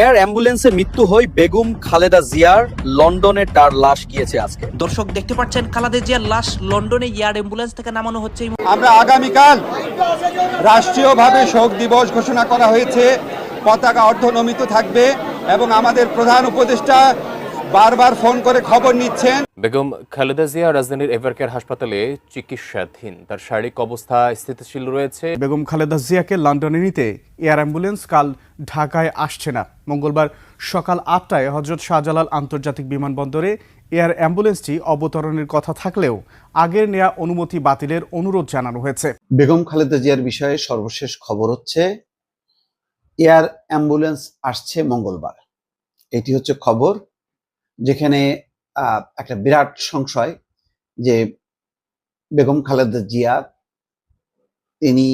Air অ্যাম্বুলেন্সে মৃত্যু হয় বেগম খালেদা জিয়ার লন্ডনে তার লাশ গিয়েছে আজকে। দর্শক দেখতে পাচ্ছেন খালেদা জিয়ার লাশ লন্ডনে এয়ার অ্যাম্বুলেন্স থেকে নামানো হচ্ছে। আমরা আগামীকাল রাষ্ট্রীয়ভাবে শোক দিবস ঘোষণা করা হয়েছে। পতাকা অর্ধনমিত থাকবে এবং আমাদের প্রধান উপদেষ্টা বারবার ফোন করে খবর নিচ্ছেন। বেগম খালেদা জিয়া রাজধানীর এভারকেয়ার হাসপাতালে চিকিৎসাধীন। তার শারীরিক অবস্থা স্থিতিশীল রয়েছে। বেগম খালেদা জিয়াকে লন্ডনে নিতে এয়ার অ্যাম্বুলেন্স কাল ঢাকায় আসছে না। মঙ্গলবার সকাল আটটায় হজরত শাহজালাল আন্তর্জাতিক বিমানবন্দরে এয়ার অ্যাম্বুলেন্সটি অবতরণের কথা থাকলেও আগের নেয়া অনুমতি বাতিলের অনুরোধ জানানো হয়েছে। বেগম খালেদা জিয়ার বিষয়ে সর্বশেষ খবর হচ্ছে এয়ার অ্যাম্বুলেন্স আসছে মঙ্গলবার। এটি হচ্ছে খবর যেখানে একটা বিরাট সংশয় যে বেগম খালেদা জিয়া, তিনি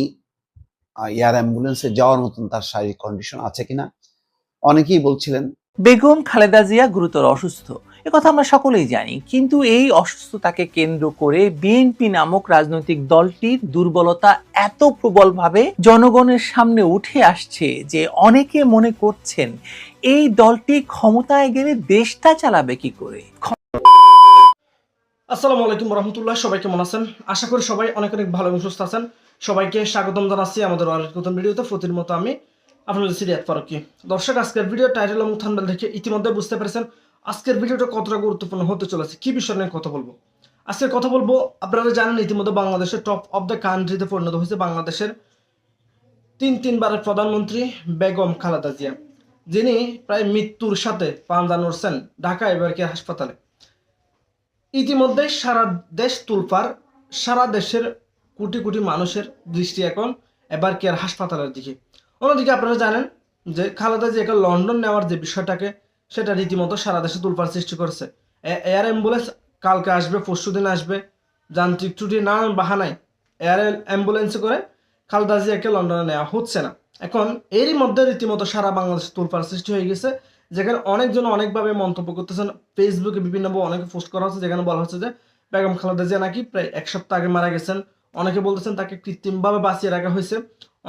এয়ার অ্যাম্বুলেন্সে যাওয়ার মতন তার শারীরিক কন্ডিশন আছে কিনা? অনেকেই বলছিলেন বেগম খালেদা জিয়া গুরুতর অসুস্থ। কথা আমরা সকলেই জানি, কিন্তু এই অসুস্থতাকে কেন্দ্র করে বিএনপি নামক রাজনৈতিক দলটির দুর্বলতা এত প্রবলভাবে জনগণের সামনে উঠে আসছে যে অনেকে মনে করছেন, এই দলটি ক্ষমতায় গেলে দেশটা চালাবে কি করে? আসসালামু আলাইকুম রহমতুল্লাহ, সবাই কেমন আছেন? আশা করি সবাই অনেক অনেক ভালো এবং সুস্থ আছেন। সবাইকে স্বাগতম জানাচ্ছি আমাদের নতুন ভিডিওতে। প্রতির মতো আমি আপনাদের সিরিয়াত ফারুকি। দর্শক, আজকের ভিডিও টাইটেল এবং থাম্বনেল দেখে ইতিমধ্যে বুঝতে পেরেছেন আজকের ভিডিওটা কতটা গুরুত্বপূর্ণ হতে চলেছে, কি বিষয় নিয়ে কথা বলব? আজকের কথা বলব, আপনারা জানেন ইতিমধ্যে বাংলাদেশের টপ অফ দ্য কান্ট্রিতে পরিণত হয়েছে বাংলাদেশের তিন তিনবারের প্রধানমন্ত্রী বেগম খালেদা জিয়া, যিনি প্রায় মৃত্যুর সাথে পাঞ্জা নড়ছেন ঢাকা এবারকে হাসপাতালে। ইতিমধ্যে সারা দেশ তুলপার, সারা দেশের কোটি কোটি মানুষের দৃষ্টি এখন এবার কেয়ার হাসপাতালের দিকে। অন্যদিকে আপনারা জানেন যে খালেদা জিয়াকে লন্ডন নেওয়ার যে বিষয়টাকে সেটা রীতিমতো সারা দেশে তুলপার সৃষ্টি করেছে। এয়ার অ্যাম্বুলেন্স কালকে আসবে, পরশু দিন আসবে। যান্ত্রিক ত্রুটি নানান বাহানায় এয়ার অ্যাম্বুলেন্সে করে খালেদা জিয়াকে লন্ডনে নেওয়া হচ্ছে না। এখন এরই মধ্যে রীতিমতো সারা বাংলাদেশে তুলপার সৃষ্টি হয়ে গেছে, যেখানে অনেকজন অনেকভাবে মন্তব্য করতেছেন। ফেসবুকে বিভিন্নভাবে অনেকে পোস্ট করা হচ্ছে, যেখানে বলা হচ্ছে যে বেগম খালেদা জিয়া নাকি প্রায় এক সপ্তাহ আগে মারা গেছেন। অনেকে বলতেছেন তাকে কৃত্রিমভাবে বাঁচিয়ে রাখা হয়েছে।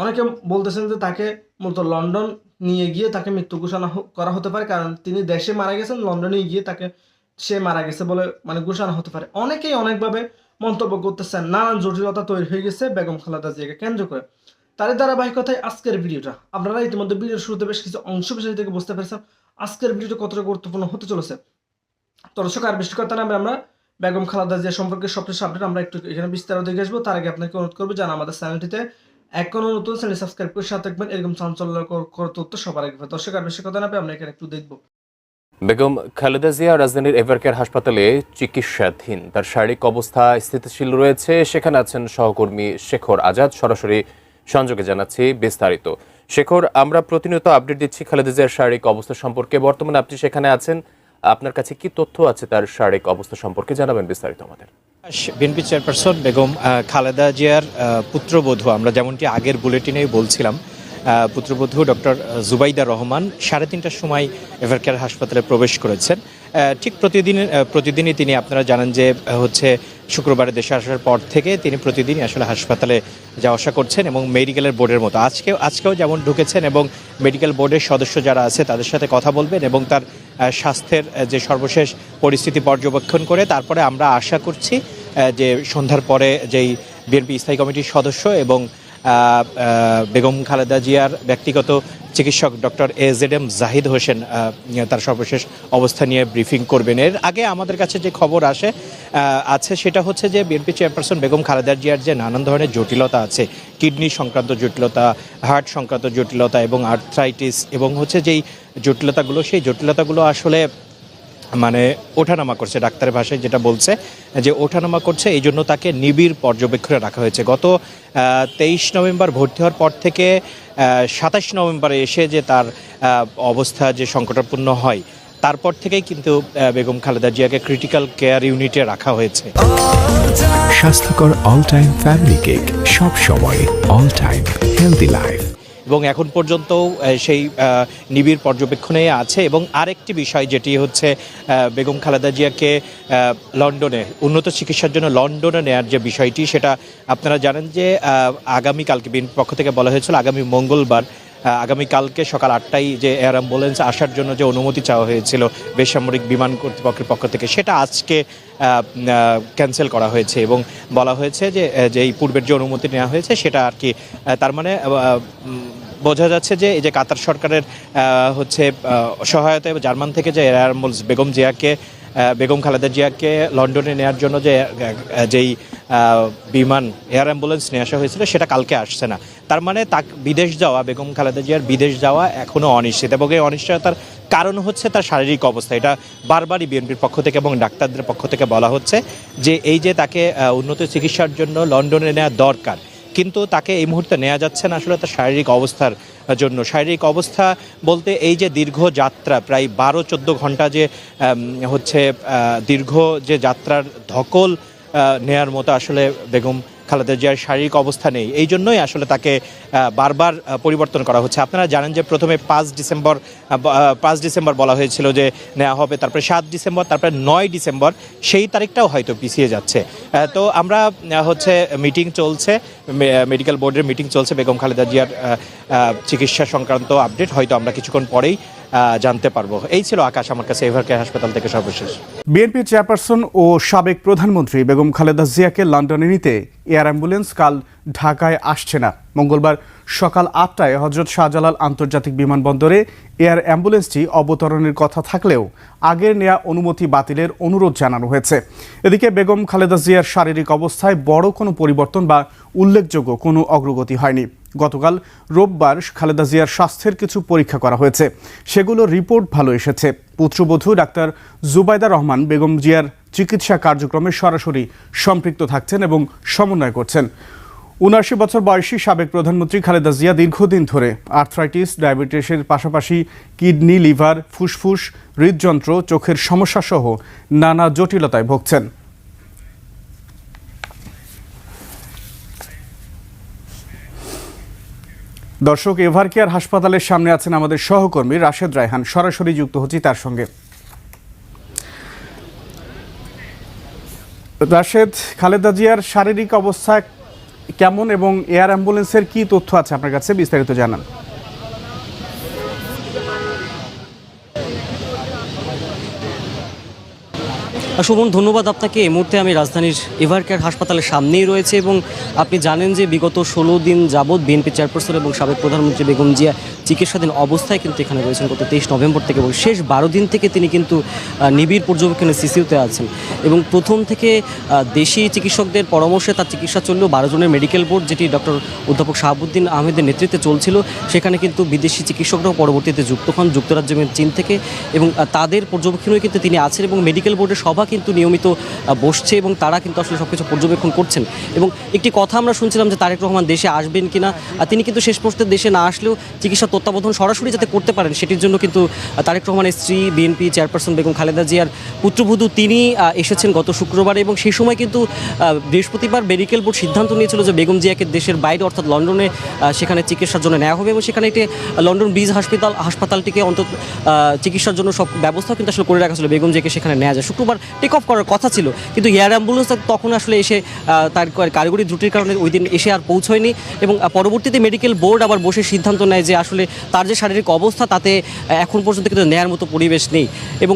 অনেকে বলতেছেন যে তাকে মূলত লন্ডন নিয়ে গিয়ে তাকে মৃত্যু ঘোষণা করা হতে পারে। কারণ তিনি দেশে মারা গেছেন, লন্ডনে গিয়ে তাকে সে মারা গেছে বলে মানে ঘোষণা হতে পারে। অনেকেই অনেকভাবে মন্তব্য করতেছেন, নানান জটিলতা তৈরি হয়ে গেছে বেগম খালেদা জিয়াকে কেন্দ্র করে। তারই ধারাবাহিকতায় আজকের ভিডিওটা। আপনারা ইতিমধ্যে ভিডিওর শুরুতে বেশ কিছু অংশ বিষয় থেকে বুঝতে পেরেছেন, আজকের ভিডিওটা কতটা গুরুত্বপূর্ণ হতে চলেছে। দর্শক, আর বেশি কথা না, আমরা বেগম খালাদা জিয়া সম্পর্কে সবচেয়ে আপডেট আমরা একটু এখানে বিস্তারিত দেখে আসব। তার আগে আপনাকে অনুরোধ করব জানা আমাদের চ্যানেলটিতে এখনও নতুন চ্যানেল সাবস্ক্রাইব করে সাথে থাকবেন। এরকম চাঞ্চল্যকর তথ্য সবার আগে। দর্শক, আর বেশি কথা না পেয়ে আমরা এখানে একটু দেখব। বেগম খালেদা জিয়া রাজধানীর এভারকেয়ার হাসপাতালে চিকিৎসাধীন। তার শারীরিক অবস্থা স্থিতিশীল রয়েছে। সেখানে আছেন সহকর্মী শেখর আজাদ। সরাসরি সংযোগে জানাচ্ছি বিস্তারিত। শেখর, আমরা প্রতিনিয়ত আপডেট দিচ্ছি খালেদা জিয়ার শারীরিক অবস্থা সম্পর্কে। বর্তমানে আপনি সেখানে আছেন। আপনার কাছে কি তথ্য আছে তার শারীরিক অবস্থা সম্পর্কে জানাবেন বিস্তারিত আমাদের। বিএনপি চেয়ারপারসন বেগম খালেদা জিয়ার পুত্রবধূ, আমরা যেমনটি আগের বুলেটিনেই বলছিলাম পুত্রবধূ ডক্টর জুবাইদা রহমান সাড়ে তিনটার সময় এভারকেয়ার হাসপাতালে প্রবেশ করেছেন। ঠিক প্রতিদিন প্রতিদিনই তিনি আপনারা জানেন যে হচ্ছে শুক্রবারে দেশে আসার পর থেকে তিনি প্রতিদিনই আসলে হাসপাতালে যাওয়া আসা করছেন এবং মেডিকেলের বোর্ডের মতো। আজকেও আজকেও যেমন ঢুকেছেন এবং মেডিকেল বোর্ডের সদস্য যারা আছে তাদের সাথে কথা বলবেন এবং তার স্বাস্থ্যের যে সর্বশেষ পরিস্থিতি পর্যবেক্ষণ করে, তারপরে আমরা আশা করছি যে সন্ধ্যার পরে যেই বিএনপি স্থায়ী কমিটির সদস্য এবং বেগম খালেদা জিয়ার ব্যক্তিগত চিকিৎসক doctor A Z M Zahid Hossain তার সর্বশেষ অবস্থা নিয়ে ব্রিফিং করবেন। এর আগে আমাদের কাছে যে খবর আসে আছে সেটা হচ্ছে যে বিএনপি চেয়ারপারসন বেগম খালেদা জিয়ার যে নানান ধরনের জটিলতা আছে, কিডনি সংক্রান্ত জটিলতা, হার্ট সংক্রান্ত জটিলতা এবং আর্থ্রাইটিস এবং হচ্ছে যেই জটিলতাগুলো, সেই জটিলতাগুলো আসলে মানে ওঠানামা করছে ডাক্তারের ভাষায় যেটা বলছে, যে ওঠানামা করছে, এই জন্য তাকে নিবিড় পর্যবেক্ষণে রাখা হয়েছে। গত তেইশ নভেম্বর ভর্তি হওয়ার পর থেকে সাতাশ নভেম্বরে এসে যে তার অবস্থা যে সংকটাপূর্ণ হয়, তারপর থেকেই কিন্তু বেগম খালেদা জিয়াকে ক্রিটিক্যাল কেয়ার ইউনিটে রাখা হয়েছে। স্বাস্থ্যকর অল টাইম ফ্যামিলি কেক সব সময় অল টাইম হেলদি লাইফ এবং এখন পর্যন্ত সেই নিবিড় পর্যবেক্ষণে আছে। এবং আরেকটি বিষয় যেটি হচ্ছে বেগম খালেদা জিয়াকে লন্ডনে উন্নত চিকিৎসার জন্য লন্ডনে নেয়ার যে বিষয়টি সেটা আপনারা জানেন যে আগামীকালকে বিএনপির পক্ষ থেকে বলা হয়েছিল আগামী মঙ্গলবার আগামীকালকে সকাল আটটায় যে এয়ার অ্যাম্বুলেন্স আসার জন্য যে অনুমতি চাওয়া হয়েছিল বেসামরিক বিমান কর্তৃপক্ষের পক্ষ থেকে সেটা আজকে ক্যান্সেল করা হয়েছে। এবং বলা হয়েছে যে আহ, যে এই পূর্বের যে অনুমতি নেওয়া হয়েছে সেটা আর কি তার মানে বোঝা যাচ্ছে যে এই যে কাতার সরকারের হচ্ছে আহ, সহায়তা জার্মান থেকে যে এয়ার অ্যাম্বুলেন্স বেগম জিয়াকে বেগম খালেদা জিয়াকে লন্ডনে নেওয়ার জন্য যে যেই বিমান এয়ার অ্যাম্বুলেন্স নিয়ে আসা হয়েছিল সেটা কালকে আসছে না। তার মানে তা বিদেশ যাওয়া বেগম খালেদা জিয়ার বিদেশ যাওয়া এখনও অনিশ্চিত এবং এই অনিশ্চয়তার কারণ হচ্ছে তার শারীরিক অবস্থা। এটা বারবারই বিএনপির পক্ষ থেকে এবং ডাক্তারদের পক্ষ থেকে বলা হচ্ছে যে এই যে তাকে উন্নত চিকিৎসার জন্য লন্ডনে নেওয়া দরকার কিন্তু তাকে এই মুহূর্তে নেওয়া যাচ্ছে না আসলে তার শারীরিক অবস্থার জন্য। শারীরিক অবস্থা বলতে এই যে দীর্ঘ যাত্রা, প্রায় বারো চোদ্দ ঘণ্টা যে হচ্ছে দীর্ঘ যে যাত্রার ধকল নেয়ার মতো আসলে বেগম খালেদা জিয়ার শারীরিক অবস্থা নেই। এই জন্যই আসলে তাকে বারবার পরিবর্তন করা হচ্ছে। আপনারা জানেন যে প্রথমে পাঁচ ডিসেম্বর পাঁচ ডিসেম্বর বলা হয়েছিল যে নেওয়া হবে, তারপরে সাত ডিসেম্বর, তারপরে নয় ডিসেম্বর, সেই তারিখটাও হয়তো পিছিয়ে যাচ্ছে। তো আমরা হচ্ছে মিটিং চলছে মেডিকেল বোর্ডের মিটিং চলছে বেগম খালেদা জিয়ার চিকিৎসা সংক্রান্ত আপডেট। হয়তো আমরা কিছুক্ষণ পরেই জানতে পারব। এই ছিল আকাশ, আমার কাছে এভার কেয়ার হাসপাতাল থেকে সর্বশেষ। বিএনপি চেয়ারপারসন ও সাবেক প্রধানমন্ত্রী বেগম খালেদা জিয়াকে লন্ডনে নিতে এয়ার অ্যাম্বুলেন্স কাল ঢাকায় আসছে না। মঙ্গলবার সকাল আটটায় হজরত শাহজালাল আন্তর্জাতিক বিমানবন্দরে এয়ার অ্যাম্বুলেন্সটি অবতরণের কথা থাকলেও আগের নেয়া অনুমতি বাতিলের অনুরোধ জানানো হয়েছে। এদিকে বেগম খালেদা জিয়ার শারীরিক অবস্থায় বড় কোনো পরিবর্তন বা উল্লেখযোগ্য কোনো অগ্রগতি হয়নি। গতকাল রোববার খালেদা জিয়ার স্বাস্থ্যের কিছু পরীক্ষা করা হয়েছে। সেগুলো রিপোর্ট ভালো এসেছে। পুত্রবধূ ডাক্তার জুবাইদা রহমান বেগম জিয়ার চিকিৎসা কার্যক্রমে সরাসরি সম্পৃক্ত থাকছেন এবং সমন্বয় করছেন। উনআশি বছর বয়সী সাবেক প্রধানমন্ত্রী খালেদা জিয়া দীর্ঘদিন ধরে আর্থ্রাইটিস, ডায়াবেটিসের পাশাপাশি কিডনি, লিভার, ফুসফুস, হৃদযন্ত্র, চোখের সমস্যাসহ নানা জটিলতায় ভুগছেন। দর্শক, এভার কেয়ার হাসপাতালের সামনে আছেন আমাদের সহকর্মী রাশেদ রায়হান। সরাসরি যুক্ত হচ্ছি তার সঙ্গে। রাশেদ, খালেদা জিয়ার শারীরিক অবস্থা কেমন এবং এয়ার অ্যাম্বুলেন্সের কি তথ্য আছে আপনার কাছে? বিস্তারিত জানান। শোভন ধন্যবাদ আপনাকে। এই মুহূর্তে আমি রাজধানীর এভারকেয়ার হাসপাতালের সামনেই রয়েছে এবং আপনি জানেন যে বিগত ষোলো দিন যাবৎ বিএনপি চেয়ারপারসন এবং সাবেক প্রধানমন্ত্রী বেগম জিয়া চিকিৎসাধীন অবস্থায় কিন্তু এখানে রয়েছেন গত তেইশ নভেম্বর থেকে এবং শেষ বারো দিন থেকে তিনি কিন্তু নিবিড় পর্যবেক্ষণে সিসিউতে আছেন। এবং প্রথম থেকে দেশি চিকিৎসকদের পরামর্শে তার চিকিৎসা চললেও বারো জনের মেডিকেল বোর্ড, যেটি ডক্টর অধ্যাপক শাহাবুদ্দিন আহমেদের নেতৃত্বে চলছিল, সেখানে কিন্তু বিদেশি চিকিৎসকরাও পরবর্তীতে যুক্ত হন যুক্তরাজ্য এবং চীন থেকে এবং তাদের পর্যবেক্ষণেও কিন্তু তিনি আছেন এবং মেডিকেল বোর্ডের সভা কিন্তু নিয়মিত বসছে এবং তারা কিন্তু আসলে সব কিছু পর্যবেক্ষণ করছেন। এবং একটি কথা আমরা শুনছিলাম যে তারেক রহমান দেশে আসবেন কিনা তিনি কিন্তু শেষ পর্যন্ত দেশে না আসলেও চিকিৎসা তত্ত্বাবধান সরাসরি যাতে করতে পারেন, সেটির জন্য কিন্তু তারেক রহমানের স্ত্রী, বিএনপি চেয়ারপারসন বেগম খালেদা জিয়ার পুত্রবধূ তিনি এসেছেন গত শুক্রবারে এবং সেই সময় কিন্তু বৃহস্পতিবার মেডিকেল বোর্ড সিদ্ধান্ত নিয়েছিল যে বেগম জিয়াকে দেশের বাইরে, অর্থাৎ লন্ডনে সেখানে চিকিৎসার জন্য নেওয়া হবে এবং সেখানে একটি লন্ডন ব্রিজ হাসপাতাল, হাসপাতালটিকে অন্তত চিকিৎসার জন্য সব ব্যবস্থা কিন্তু আসলে করে রাখা ছিল, বেগম জিয়াকে সেখানে নেওয়া যায়। শুক্রবার টেক অফ করার কথা ছিল, কিন্তু এয়ার অ্যাম্বুলেন্স তখন আসলে এসে তার কারিগরি ত্রুটির কারণে ওই দিন এসে আর পৌঁছয়নি এবং পরবর্তীতে মেডিকেল বোর্ড আবার বসে সিদ্ধান্ত নেয় যে আসলে তার যে শারীরিক অবস্থা তাতে এখন পর্যন্ত কিন্তু নেয়ার মতো পরিবেশ নেই। এবং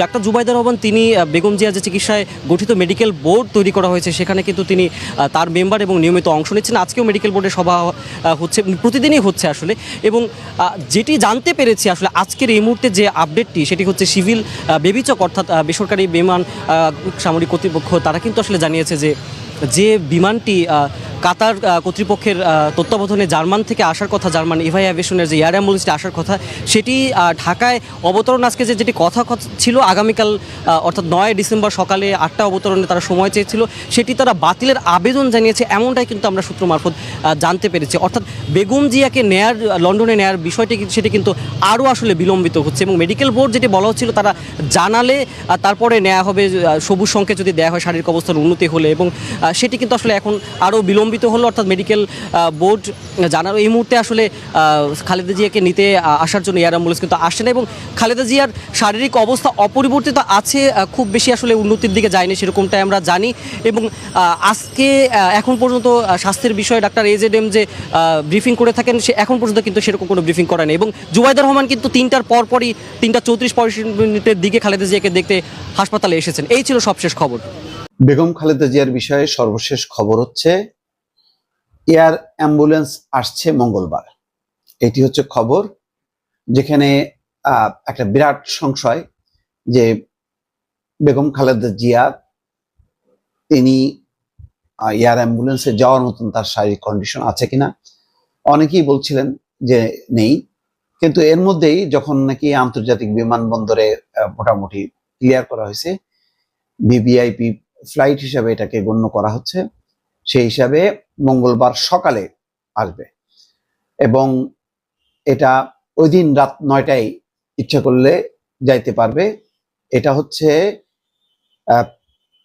ডাক্তার জুবাইদা রহমান, তিনি বেগম জিয়া যে চিকিৎসায় গঠিত মেডিকেল বোর্ড তৈরি করা হয়েছে, সেখানে কিন্তু তিনি তার মেম্বার এবং নিয়মিত অংশ নিচ্ছেন। আজকেও মেডিকেল বোর্ডের সভা হচ্ছে, প্রতিদিনই হচ্ছে আসলে। এবং যেটি জানতে পেরেছি আসলে আজকের এই মুহূর্তে যে আপডেটটি সেটি হচ্ছে সিভিল বেবিচক, অর্থাৎ বেসরকারি বিমান সামরিক কর্তৃপক্ষ, তারা কিন্তু আসলে জানিয়েছে যে যে বিমানটি কাতার কর্তৃপক্ষের তত্ত্বাবধানে জার্মান থেকে আসার কথা, জার্মান ইভাই অ্যাভিয়েশনের যে এয়ার অ্যাম্বুলেন্সটি আসার কথা, সেটি ঢাকায় অবতরণ আজকে যে যেটি কথা ছিল, আগামীকাল অর্থাৎ নয় ডিসেম্বর সকালে আটটা অবতরণে তারা সময় চেয়েছিল, সেটি তারা বাতিলের আবেদন জানিয়েছে, এমনটাই কিন্তু আমরা সূত্র মারফত জানতে পেরেছি। অর্থাৎ বেগম জিয়াকে নেয়ার, লন্ডনে নেয়ার বিষয়টি সেটি কিন্তু আরও আসলে বিলম্বিত হচ্ছে এবং মেডিকেল বোর্ড যেটি বলা হচ্ছিল, তারা জানালে তারপরে নেওয়া হবে সবুজ সংকেত যদি দেওয়া হয়, শারীরিক অবস্থার উন্নতি হলে এবং সেটি কিন্তু আসলে এখন আরও বিলম্বিত হলো, অর্থাৎ মেডিকেল বোর্ড জানার এই মুহূর্তে আসলে খালেদা জিয়াকে নিতে আসার জন্য এয়ার অ্যাম্বুলেন্স কিন্তু আসছে না এবং খালেদা জিয়ার শারীরিক অবস্থা অপরিবর্তিত আছে খুব বেশি আসলে উন্নতির দিকে যায়নি সেরকমটাই আমরা জানি এবং আজকে এখন পর্যন্ত স্বাস্থ্যের বিষয়ে ডাক্তার এজেড এম যে ব্রিফিং করে থাকেন, সে এখন পর্যন্ত কিন্তু সেরকম কোনো ব্রিফিং করেনি এবং জুবাইদুর রহমান কিন্তু তিনটার পর পরই তিনটা চৌত্রিশ পঁয়ত্রিশ মিনিটের দিকে খালেদা জিয়াকে দেখতে হাসপাতালে এসেছেন। এই ছিল সবশেষ খবর। বেগম খালেদা জিয়ার বিষয়ে সর্বশেষ খবর হচ্ছে, এয়ার অ্যাম্বুলেন্স আসছে মঙ্গলবার। এটি হচ্ছে খবর যেখানে একটা বিরাট সংশয় যে বেগম খালেদা জিয়া, তিনি এয়ার অ্যাম্বুলেন্সে যাওয়ার মতন তার শারীরিক কন্ডিশন আছে কিনা? অনেকেই বলছিলেন যে নেই। কিন্তু এর মধ্যেই যখন নাকি আন্তর্জাতিক বিমানবন্দরে মোটামুটি ক্লিয়ার করা হয়েছে ভিভিআইপি ফ্লাইট হিসাবে এটাকে গণ্য করা হচ্ছে। সেই হিসাবে মঙ্গলবার সকালে আসবে। এবং এটা ওই দিন রাত নয়টায় ইচ্ছা করলে যাইতে পারবে। এটা হচ্ছে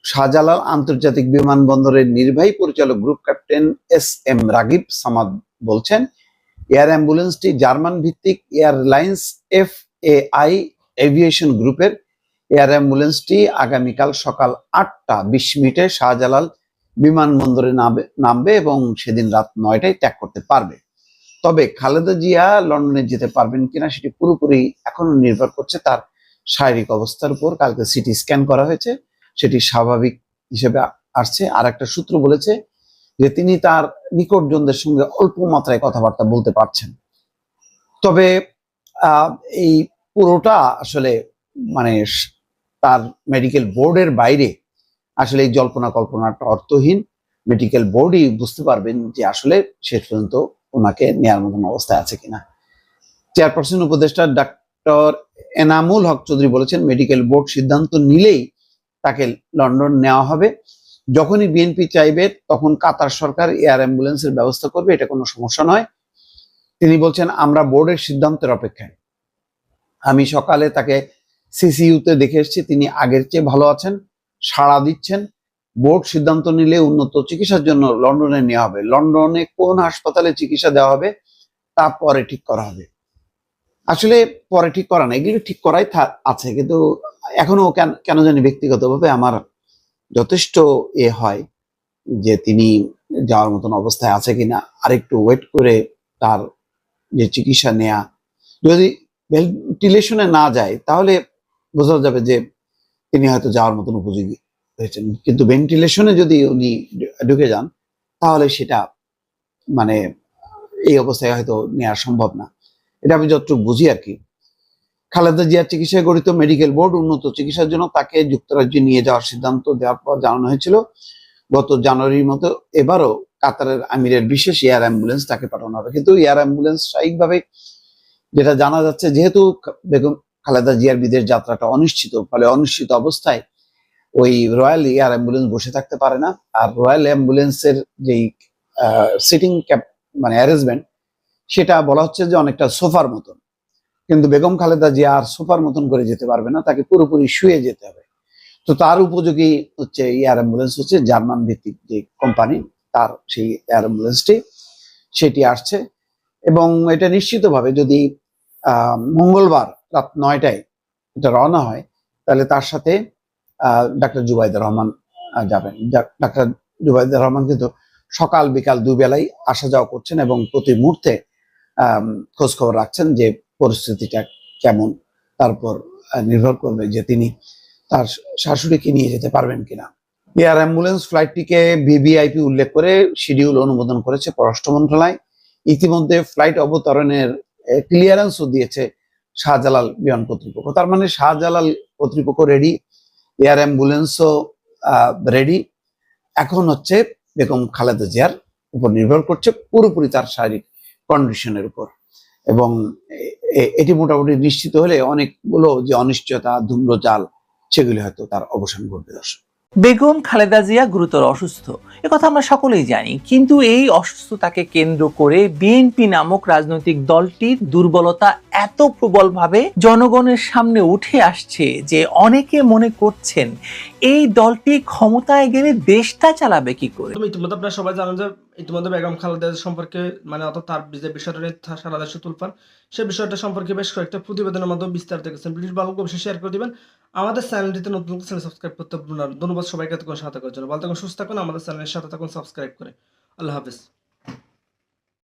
শাহজালাল আন্তর্জাতিক বিমানবন্দরের নির্বাহী পরিচালক group captain S M Ragib Samad বলছেন, এয়ার অ্যাম্বুলেন্সটি জার্মান ভিত্তিক airlines F A I aviation গ্রুপের এয়ার অ্যাম্বুলেন্সটি আগামীকাল সকাল আটটা বিশ মিনিটে শাহজালাল বিমানবন্দরে নামবে এবং সেদিন রাত নয়টায় ত্যাগ করতে পারবে। তবে খালেদা জিয়া লন্ডনে যেতে পারবেন কিনা সেটি পুরোপুরি এখনও নির্ভর করছে তার শারীরিক অবস্থার উপর। কালকে সিটি স্ক্যান করা হয়েছে, সেটি স্বাভাবিক হিসেবে আসছে। আর একটা সূত্র বলেছে যে তিনি তার নিকটজনদের সঙ্গে অল্প মাত্রায় কথাবার্তা বলতে পারছেন। তবে এই পুরোটা আসলে মানে তার মেডিকেল বোর্ডের বাইরে আসলে এই জল্পনা কল্পনাটা অর্থহীন। মেডিকেল বোর্ডই বুঝতে পারবেন যে আসলে শেষ পর্যন্ত ওনাকে নেয়ার মতন অবস্থায় আছে কিনা। চেয়ারপারসন উপদেষ্টা ডাক্তার এনামুল হক চৌধুরী বলেছেন মেডিকেল বোর্ড সিদ্ধান্ত নিলেই তাকে লন্ডন নেওয়া হবে। যখনই বিএনপি চাইবে, তখন কাতার সরকার এয়ার অ্যাম্বুলেন্সের ব্যবস্থা করবে, এটা কোনো সমস্যা নয়। তিনি বলছেন, আমরা বোর্ডের সিদ্ধান্তের অপেক্ষায়। আমি সকালে তাকে সিসিইউতে দেখে এসেছি, তিনি আগের চেয়ে ভালো আছেন, সাড়া দিচ্ছেন। বোর্ড সিদ্ধান্ত নিলে উন্নত চিকিৎসার জন্য লন্ডনে নেওয়া হবে। লন্ডনে কোন হাসপাতালে চিকিৎসা দেওয়া হবে, তা পরে ঠিক করা হবে। আসলে পরে ঠিক করা না এগুলো ঠিক করাই আছে। কিন্তু এখনও কেন কেন জানি ব্যক্তিগতভাবে আমার যথেষ্ট এ হয় যে তিনি যাওয়ার মতন অবস্থায় আছে কিনা। আরেকটু ওয়েট করে তার যে চিকিৎসা নেয়া। যদি ভেন্টিলেশনে না যায়, তাহলে বোঝা যাবে যে তিনি হয়তো যাওয়ার মতন উপযোগী হয়েছেন। কিন্তু ভেন্টিলেশনে যদি উনি ঢুকে যান, তাহলে সেটা মানে এই অবস্থায় হয়তো নেওয়া সম্ভব না। এটা আমি যতটুকু বুঝি আর কি। খালেদা জিয়ার চিকিৎসায় গঠিত মেডিকেল বোর্ড উন্নত চিকিৎসার জন্য তাকে যুক্তরাজ্যে নিয়ে যাওয়ার সিদ্ধান্ত দেওয়ার পর জানানো হয়েছিল, গত জানুয়ারির মতো এবারও কাতারের আমিরের বিশেষ এয়ার অ্যাম্বুলেন্স তাকে পাঠানো হবে। কিন্তু এয়ার অ্যাম্বুলেন্স স্বাভাবিকভাবে যেটা জানা যাচ্ছে, যেহেতু বেগম খালেদা জিয়ার বিদেশ যাত্রাটা অনিশ্চিত, ফলে অনিশ্চিত অবস্থায় ওই রয়্যাল এয়ার অ্যাম্বুলেন্স বসে থাকতে পারে না। আর রয়্যাল অ্যাম্বুলেন্সের যেই সিটিং ক্যাপ মানে অ্যারেঞ্জমেন্ট সেটা বলা হচ্ছে যে অনেকটা সোফার মতন। কিন্তু বেগম খালেদা জিয়া আর সোফার মতন করে যেতে পারবে না, তাকে পুরোপুরি শুয়ে যেতে হবে। তো তার উপযোগী হচ্ছে এয়ার অ্যাম্বুলেন্স হচ্ছে জার্মান ভিত্তিক যে কোম্পানি তার সেই এয়ার অ্যাম্বুলেন্সটি সেটি আসছে। এবং এটা নিশ্চিতভাবে যদি মঙ্গলবার রাত নয়টায় এটা রওনা হয়, তাহলে তার সাথে ডাক্তার জুবাইদুর রহমান যাবেন। ডাক্তার জুবাইদুর রহমান কিন্তু সকাল বিকাল দুবেলাই আসা যাওয়া করছেন এবং প্রতি মুহূর্তে খোঁজ খবর রাখছেন যে পরিস্থিতিটা কেমন। তারপর নির্ভর করবে যে তিনি তার শাশুড়িকে নিয়ে যেতে পারবেন কিনা। এয়ার অ্যাম্বুলেন্স ফ্লাইটটিকে ভিভিআইপি উল্লেখ করে শিডিউল অনুমোদন করেছে পররাষ্ট্র মন্ত্রণালয়। ইতিমধ্যে ফ্লাইট অবতরণের ক্লিয়ারেন্সও দিয়েছে শাহজালাল বিমান কর্তৃপক্ষ। তার মানে শাহজালাল কর্তৃপক্ষ রেডি এয়ার অ্যাম্বুলেন্সও রেডি এখন হচ্ছে বেগম খালেদা জিয়ার উপর নির্ভর করছে পুরোপুরি তার শারীরিক কন্ডিশনের উপর। এবং এটি মোটামুটি নিশ্চিত হলে অনেকগুলো যে অনিশ্চয়তা, ধূম্রজাল, সেগুলি হয়তো তার অবসান ঘটবে দর্শক। বেগম খালেদা জিয়া গুরুতর অসুস্থ। কথা আমরা সকলেই জানি, কিন্তু এই অসুস্থতাকে কেন্দ্র করে বিএনপি নামক রাজনৈতিক দলটির দুর্বলতা এত প্রবলভাবে জনগণের সামনে উঠে আসছে যে অনেকে মনে করছেন এই দলটি ক্ষমতায় গেলে দেশটা চালাবে কি করে। ইতিমধ্যে আপনারা সবাই জানেন যে ইতিমধ্যে বেগম খালেদা সম্পর্কে মানে অত তার যে বিষয়টা নিয়ে সারা দেশে তুলপান সেই বিষয়টা সম্পর্কে বেশ কয়েকটা প্রতিবেদনের মাধ্যমে বিস্তারিত দেখেছেন। ব্রিটিশ অবশ্যই শেয়ার করে দিবেন। আমাদের চ্যানেলটিতে নতুন চ্যানেল সাবস্ক্রাইব করতে ভুলবেন না। ধন্যবাদ সবাইকে তখন সাথে করার জন্য। ভালো থাকুন, সুস্থ থাকুন, আমাদের চ্যানেলের সাথে থাকুন, সাবস্ক্রাইব করে। আল্লাহ হাফিজ।